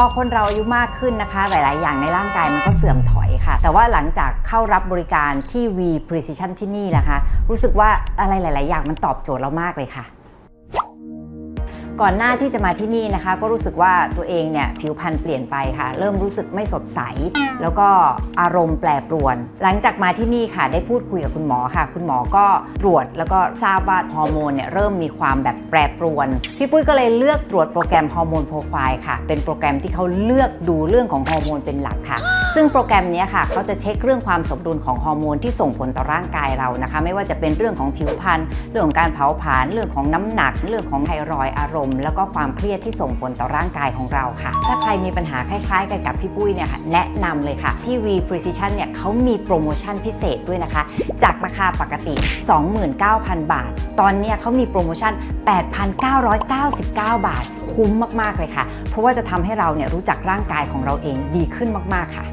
พอคนเราอายุมากขึ้นนะคะ หลาย ๆ อย่างในร่างกายมันก็เสื่อมถอยค่ะ แต่ว่าหลังจากเข้ารับบริการที่ V Precision ที่นี่นะคะ รู้สึกว่าอะไรหลาย ๆ อย่างมันตอบโจทย์เรามากเลยค่ะ ก่อนหน้าที่จะมาที่นี่นะคะ ก็รู้สึกว่าตัวเองเนี่ยผิวพรรณเปลี่ยนไปค่ะ เริ่มรู้สึกไม่สดใส แล้วก็อารมณ์แปรปรวน หลังจากมาที่นี่ค่ะ ได้พูดคุยกับคุณหมอค่ะ คุณหมอก็ตรวจแล้วก็ทราบว่าฮอร์โมนเนี่ยเริ่มมีความแบบแปรปรวน พี่ปุ้ยก็เลยเลือกตรวจโปรแกรมฮอร์โมนโปรไฟล์ค่ะ เป็นโปรแกรมที่เขาเลือกดูเรื่องของฮอร์โมนเป็นหลักค่ะ ซึ่งโปรแกรมนี้ค่ะเขาจะเช็คเรื่องความสมดุลของฮอร์โมนที่ส่งผลต่อร่างกายเรานะคะ ไม่ว่าจะเป็นเรื่องของผิวพรรณเรื่องของการเผาผลาญเรื่องของน้ำหนัก เรื่องของไทรอยอารมณ์ แล้วก็ความเครียดที่ส่งผลต่อร่างกายของเราค่ะ ถ้าใครมีปัญหาคล้ายๆ กันกับพี่ปุ้ยเนี่ยค่ะแนะนำเลยค่ะที่ V Precision เนี่ยเขามีโปรโมชั่นพิเศษด้วยนะคะ จากราคาปกติ 29,000 บาท ตอนนี้เขามีโปรโมชั่น 8,999 บาท คุ้มมากๆเลยค่ะ เพราะว่าจะทำให้เราเนี่ยรู้จักร่างกายของเราเองดีขึ้นมากๆค่ะ